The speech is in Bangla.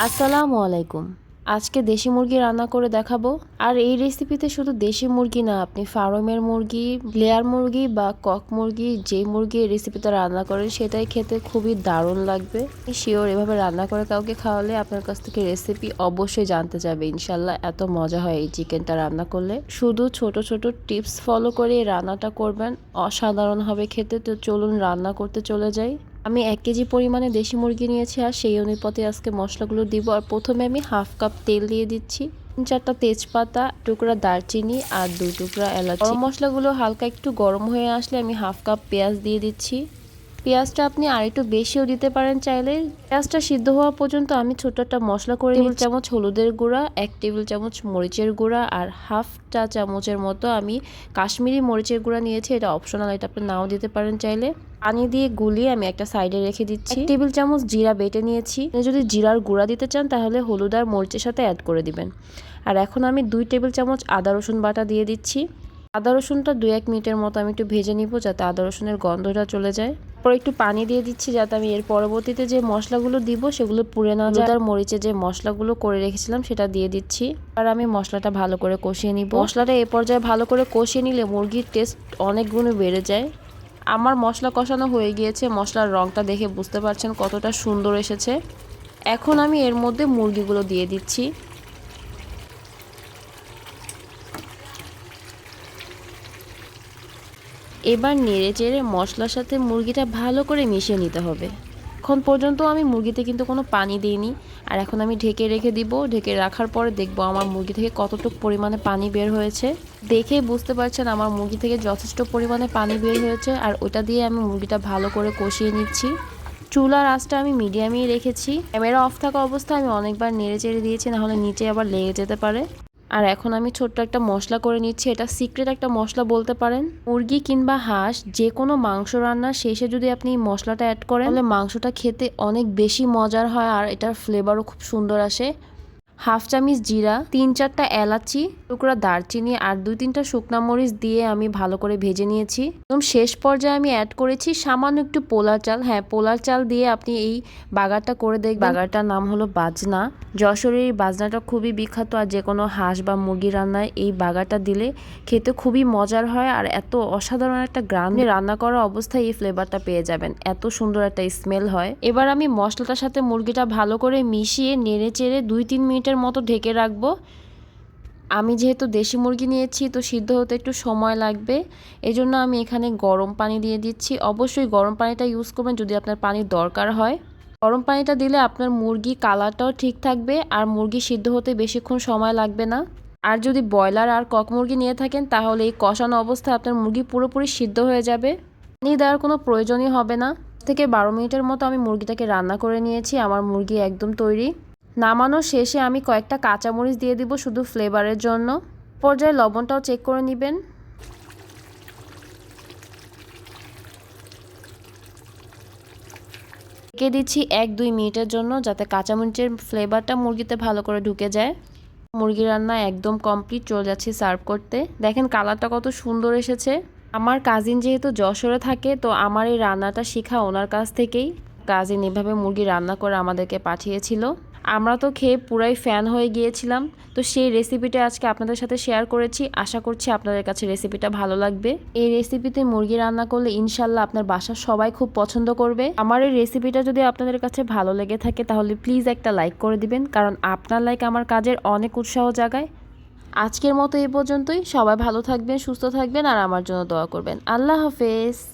আসসালামু আলাইকুম। আজকে দেশি মুরগি রান্না করে দেখাবো। আর এই রেসিপিতে শুধু দেশি মুরগি না, আপনি ফার্মের মুরগি, লেয়ার মুরগি বা কক মুরগি যেই মুরগি রেসিপিতে রান্না করেন, সেটাই খেতে খুবই দারুণ লাগবে। শিওর এভাবে রান্না করে কাউকে খাওয়ালে আপনার কাছ থেকে রেসিপি অবশ্যই জানতে যাবে। ইনশাল্লাহ এত মজা হয় এই চিকেনটা রান্না করলে। শুধু ছোট ছোট টিপস ফলো করে রান্নাটা করবেন। অসাধারণ হবে খেতে। তো চলুন রান্না করতে চলে যাই। আমি এক কেজি পরিমাণে দেশি মুরগি নিয়েছি আর সেই অনুপাতে আজকে মশলাগুলো দিব। আর প্রথমে আমি হাফ কাপ তেল দিয়ে দিচ্ছি। তিন চারটা তেজপাতা, টুকরা দারচিনি আর দুই টুকরা এলাচ। গরম মশলাগুলো হালকা একটু গরম হয়ে আসলে আমি হাফ কাপ পেঁয়াজ দিয়ে দিচ্ছি। পেঁয়াজটা আপনি আর একটু বেশিও দিতে পারেন চাইলে। পেঁয়াজটা সিদ্ধ হওয়া পর্যন্ত আমি ছোট একটা মশলা করে টেবিল চামচ হলুদের গুঁড়া এক টেবিল চামচ মরিচের গুঁড়া আর হাফ চা চামচের মতো আমি কাশ্মীরি মরিচের গুঁড়া নিয়েছি। এটা অপশনাল এটা আপনি নাও দিতে পারেন চাইলে। পানি দিয়ে গুলিয়ে আমি একটা সাইডে রেখে দিচ্ছি। এক টেবিল চামচ জিরা বেটে নিয়েছি। আপনি যদি জিরার গুঁড়া দিতে চান তাহলে হলুদ আর মরিচের সাথে অ্যাড করে দিবেন। আর এখন আমি দুই টেবিল চামচ আদা রসুন বাটা দিয়ে দিচ্ছি। আদা রসুনটা দু এক মিনিটের মতো আমি একটু ভেজে নিব যাতে আদা রসুনের গন্ধটা চলে যায়। তারপর একটু পানি দিয়ে দিচ্ছি যাতে আমি এর পরবর্তীতে যে মশলাগুলো দিব সেগুলো পুড়ে না যায়। আর মরিচে যে মশলাগুলো করে রেখেছিলাম সেটা দিয়ে দিচ্ছি। আর আমি মশলাটা ভালো করে কষিয়ে নিব। মশলাটা এ পর্যায়ে ভালো করে কষিয়ে নিলে মুরগির টেস্ট অনেক গুণে বেড়ে যায়। আমার মশলা কষানো হয়ে গিয়েছে। মশলার রঙটা দেখে বুঝতে পারছেন কতটা সুন্দর এসেছে। এখন আমি এর মধ্যে মুরগিগুলো দিয়ে দিচ্ছি। এবার নেড়ে চেড়ে মশলার সাথে মুরগিটা ভালো করে মিশিয়ে নিতে হবে। এখন পর্যন্ত আমি মুরগিতে কিন্তু কোনো পানি দিইনি। আর এখন আমি ঢেকে রেখে দিব। ঢেকে রাখার পরে দেখব আমার মুরগি থেকে কতটুকু পরিমাণে পানি বের হয়েছে। দেখে বুঝতে পারছেন আমার মুরগি থেকে যথেষ্ট পরিমাণে পানি বের হয়েছে। আর ওটা দিয়ে আমি মুরগিটা ভালো করে কষিয়ে নিচ্ছি। চুলার আঁচটা আমি মিডিয়ামেই রেখেছি। ক্যামেরা অফ থাকা অবস্থায় আমি অনেকবার নেড়ে চেড়ে দিয়েছি, নাহলে নিচে আবার লেগে যেতে পারে। আর এখন আমি ছোট্ট একটা মশলা করে নিচ্ছি। এটা সিক্রেট একটা মশলা বলতে পারেন। মুরগি কিংবা হাঁস যে কোনো মাংস রান্নার শেষে যদি আপনি মশলাটা অ্যাড করেন, তাহলে মাংসটা খেতে অনেক বেশি মজার হয় আর এটার ফ্লেভারও খুব সুন্দর আসে। হাফ চামিচ জিরা তিন চারটা এলাচি টুকরা দারচিনি আর দুই তিনটা শুকনা মরিচ দিয়ে আমি ভালো করে ভেজে নিয়েছি। একদম শেষ পর্যায়ে আমি অ্যাড করেছি সামান্য একটু পোলার চাল। হ্যাঁ পোলার চাল দিয়ে আপনি এই বাগারটা করে দেখ বাগারটার নাম হলো বাজনা। যশোরের এই বাজনাটা খুবই বিখ্যাত আর যে কোনো হাঁস বা মুরগি রান্নায় এই বাগারটা দিলে খেতে খুবই মজার হয় আর এত অসাধারণ একটা গ্রামে রান্না করা অবস্থায় এই ফ্লেভারটা পেয়ে যাবেন। এত সুন্দর একটা স্মেল হয়। এবার আমি মশলাটার সাথে মুরগিটা ভালো করে মিশিয়ে নেড়ে চেড়ে দুই তিন মিনিটের মতো ঢেকে রাখব। আমি যেহেতু দেশি মুরগি নিয়েছি, তো সিদ্ধ হতে একটু সময় লাগবে। এই জন্য আমি এখানে গরম পানি দিয়ে দিচ্ছি। অবশ্যই গরম পানিটা ইউজ করবেন যদি আপনার পানির দরকার হয়। গরম পানিটা দিলে আপনার মুরগি কালারটাও ঠিক থাকবে আর মুরগি সিদ্ধ হতে বেশিক্ষণ সময় লাগবে না। আর যদি ব্রয়লার আর কক মুরগি নিয়ে থাকেন, তাহলে এই কষানো অবস্থায় আপনার মুরগি পুরোপুরি সিদ্ধ হয়ে যাবে। পানি দেওয়ার কোনো প্রয়োজনই হবে না। থেকে বারো মিনিটের মতো আমি মুরগিটাকে রান্না করে নিয়েছি। আমার মুরগি একদম তৈরি। নামানোর শেষে আমি কয়েকটা কাঁচামরিচ দিয়ে দিব শুধু ফ্লেভারের জন্য। পর্যায়ে লবণটাও চেক করে নেবেন। ঢেকে দিচ্ছি এক দুই মিনিটের জন্য যাতে কাঁচামরিচের ফ্লেভারটা মুরগিতে ভালো করে ঢুকে যায়। মুরগি রান্না একদম কমপ্লিট, চলে যাচ্ছি সার্ভ করতে। দেখেন কালারটা কত সুন্দর এসেছে। আমার কাজিন যেহেতু যশোরে থাকে, তো আমার এই রান্নাটা শেখা ওনার কাছ থেকেই। কাজিন এভাবে মুরগি রান্না করে আমাদেরকে পাঠিয়েছিল। আমরা তো খেয়ে পুরাই ফ্যান হয়ে গিয়েছিলাম। তো সেই রেসিপিটা আজকে আপনাদের সাথে শেয়ার করেছি। আশা করছি আপনাদের কাছে রেসিপিটা ভালো লাগবে। এই রেসিপিতে মুরগি রান্না করলে ইনশাল্লাহ আপনার বাসার সবাই খুব পছন্দ করবে। আমার এই রেসিপিটা যদি আপনাদের কাছে ভালো লেগে থাকে, তাহলে প্লিজ একটা লাইক করে দিবেন। কারণ আপনার লাইক আমার কাজের অনেক উৎসাহ জাগায়। আজকের মতো এই পর্যন্তই। সবাই ভালো থাকবেন, সুস্থ থাকবেন, আর আমার জন্য দোয়া করবেন। আল্লাহ হাফেজ।